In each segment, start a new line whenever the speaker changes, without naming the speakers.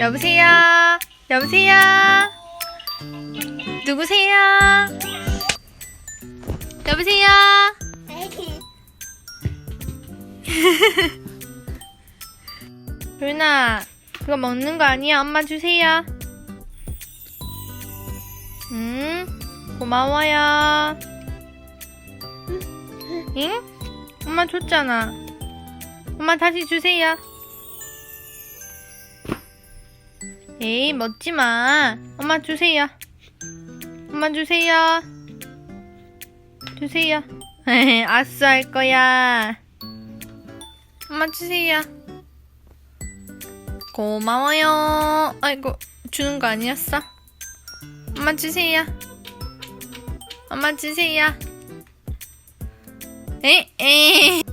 여보세요? 여보세요? 누구세요? 여보세요? 루나, 그거 먹는 거 아니야? 엄마 주세요. 응, 고마워요. 응? 엄마 줬잖아. 엄마 다시 주세요. 에이, 먹지 마. 엄마 주세요. 엄마 주세요. 주세요. 아싸 할 거야. 엄마 주세요. 고마워요. 아이고, 주는 거 아니었어? 엄마 주세요. 엄마 주세요. 에, 에.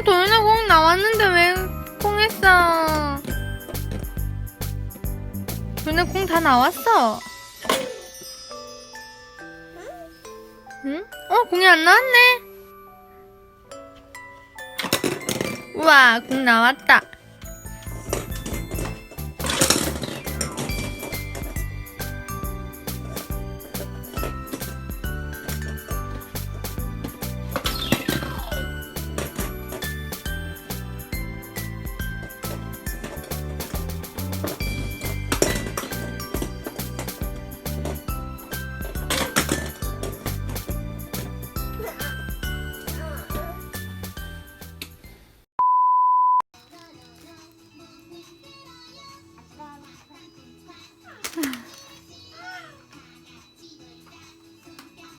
어, 도연아 공 나왔는데 왜 콩했어? 도연아 공 다 나왔어. 응? 어, 공이 안 나왔네. 우와, 공 나왔다. 哎